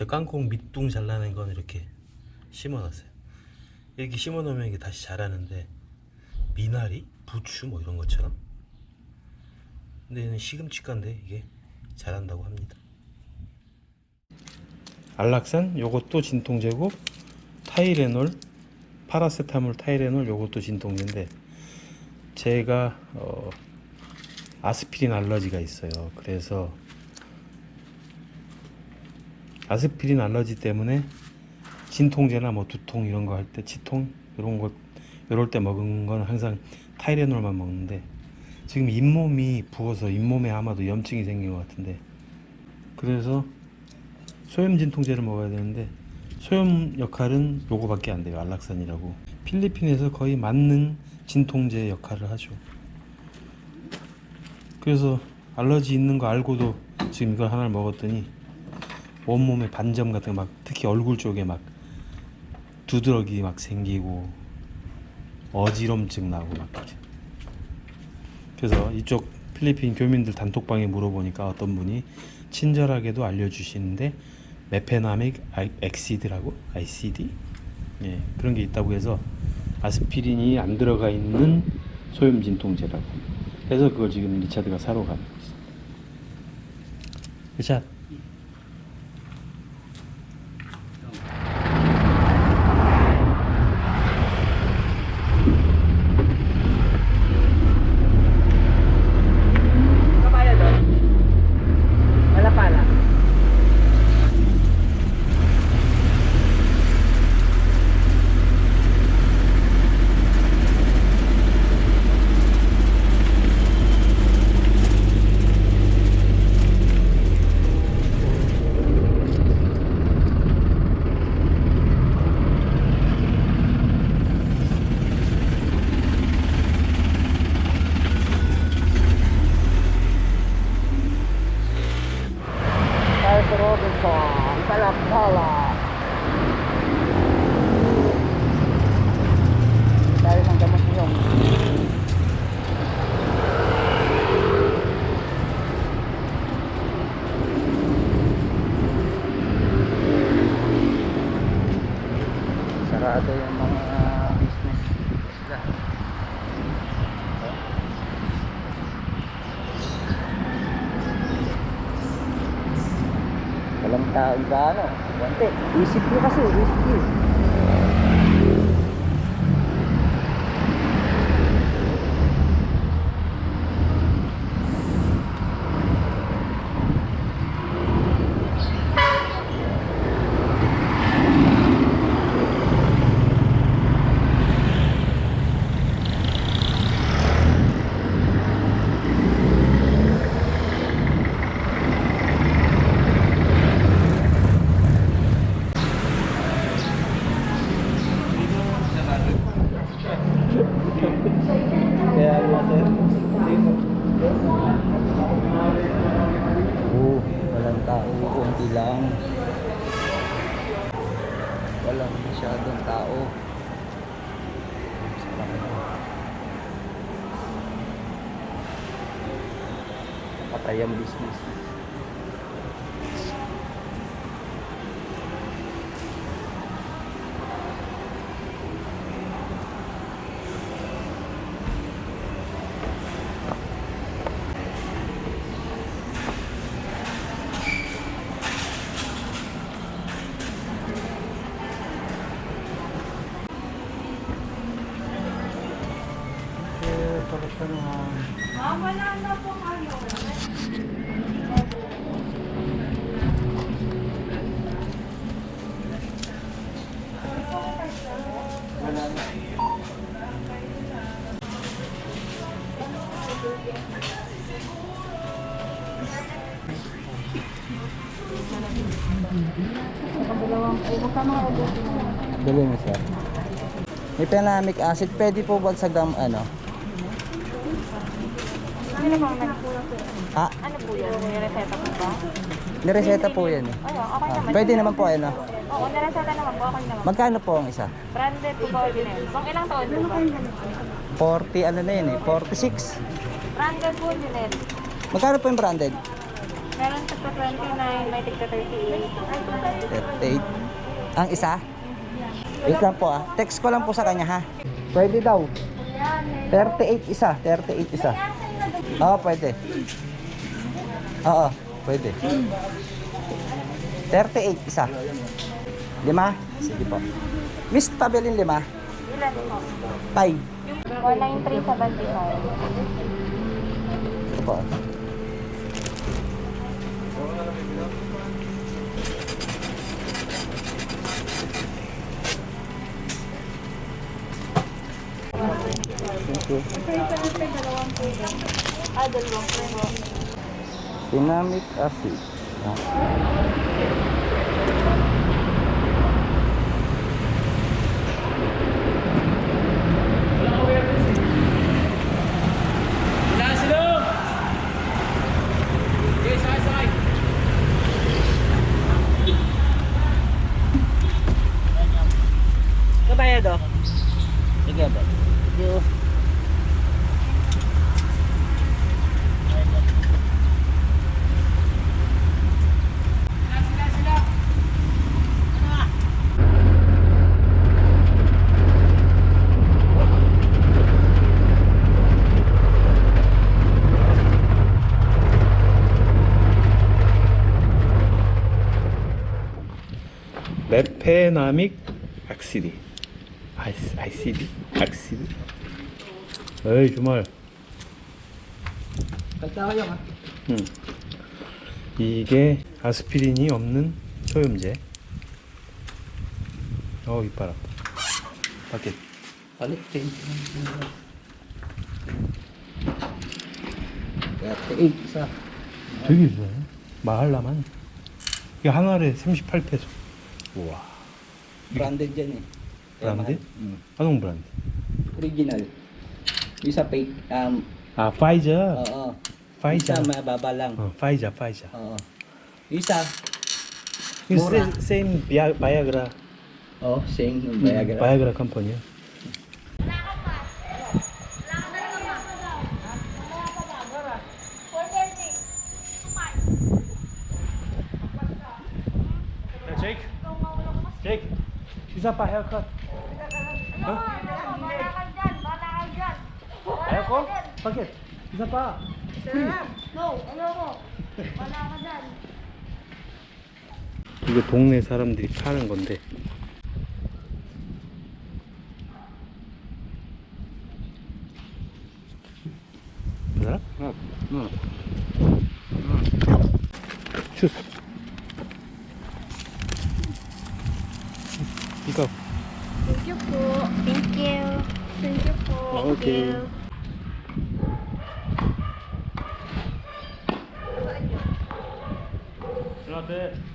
저 깡콩 밑둥 잘라낸 건 이렇게 심어놨어요. 이렇게 심어놓으면 이게 다시 자라는데 미나리, 부추 뭐 이런 것처럼. 근데 얘는 시금치가인데 이게 자란다고 합니다. 안락산 요것도 진통제고 타이레놀 파라세타몰 타이레놀 요것도 진통제인데 제가 어, 아스피린 알러지가 있어요. 그래서 아스피린 알러지 때문에 진통제나 뭐 두통 이런 거 할 때 치통 이런 거 이럴 때 먹은 건 항상 타이레놀만 먹는데 지금 잇몸이 부어서 잇몸에 아마도 염증이 생긴 것 같은데 그래서 소염 진통제를 먹어야 되는데 소염 역할은 요거밖에 안 돼요. 알락산이라고. 필리핀에서 거의 만능 진통제 역할을 하죠. 그래서 알러지 있는 거 알고도 지금 이걸 하나를 먹었더니 온몸에 반점 같은 거 막 특히 얼굴 쪽에 막 두드러기 막 생기고 어지럼증 나고 막 그래. 그래서 이쪽 필리핀 교민들 단톡방에 물어보니까 어떤 분이 친절하게도 알려주시는데 메페나믹 아이- 엑시드라고? ICD 예 그런 게 있다고 해서 아스피린이 안 들어가 있는 소염 진통제라고. 그래서 그걸 지금 리차드가 사러 가는 거지 리차드 Tagano. Konti. Isip niya kasi, isip niya. Konti lang. Walang masyadong tao. Patay ang business. Para sa mga Ma'am, wala na po kayo. wala na. Mo sir. May penamic acid, pwede po ba sa gam ano? Ano po, po? Ah, Ano po yan? May reseta po ba? nireseta po yan eh. Ano, okay Ah, naman. pwede naman po ano. Oo, nireseta naman po, okay naman. Magkano po ang isa? Branded po ba yun? Pang ilang taon po ba? 40 ano na yun eh, 46. Branded po yun. Magkano po yung branded? Meron sa 29, may tigka 38. 38. Ang isa? Wait lang po ah. Text ko lang po sa kanya ha. Pwede daw. 38 isa. 38 isa. Oo, pwede. Oo, pwede. 38 isa. Lima? Sige po. Miss Tabelin lima? Ilan po? Tay. 19375. Ito po. Thank you. Ah, dalawang premo. Pinamic acid. Ah. Together. 페나믹 악시디. 아이스, 아이시디? 악시디? 어이, 주말. Ha. 음. 이게 아스피린이 없는 소염제. 어, 이뻐라. 밖에. Palit change. 38 isa. 되게 좋아요. 마할라만. 이게 하나에 38페소. 우와. Branded yan eh. Kaya Branded? mahal. Mm. Anong brand? Original. Isa fake. Um, Ah, Pfizer. oo. Pfizer. Isa Pfizer. mababa lang. Oh, Pfizer, Pfizer. Oo. Isa. Yung same, same Viagra. Oh, same ng Viagra. Viagra company. 기사빠 헤어컷. 어? 에어컨? 밖에. 기사빠. 이거 동네 사람들이 파는 건데. 알아? 응. 응. 주스. Thank, You're not it.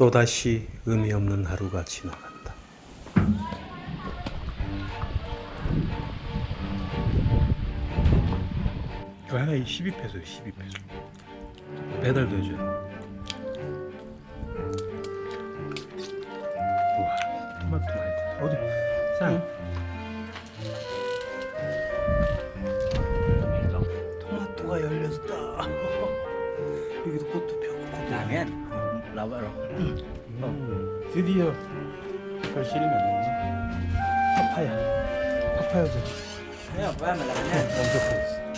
또다시 의미 없는 하루가 지나간다. 이거 하나에 12페소요 12페소 배달도 해줘요 우와 토마토 많이 어디? 산 토마토가 열렸다. 여기도 꽃도 꽃도 Dami oh. 음, 드디어 결실이 맺는구나 파파야 pa, malaki na. 엄청 크겠어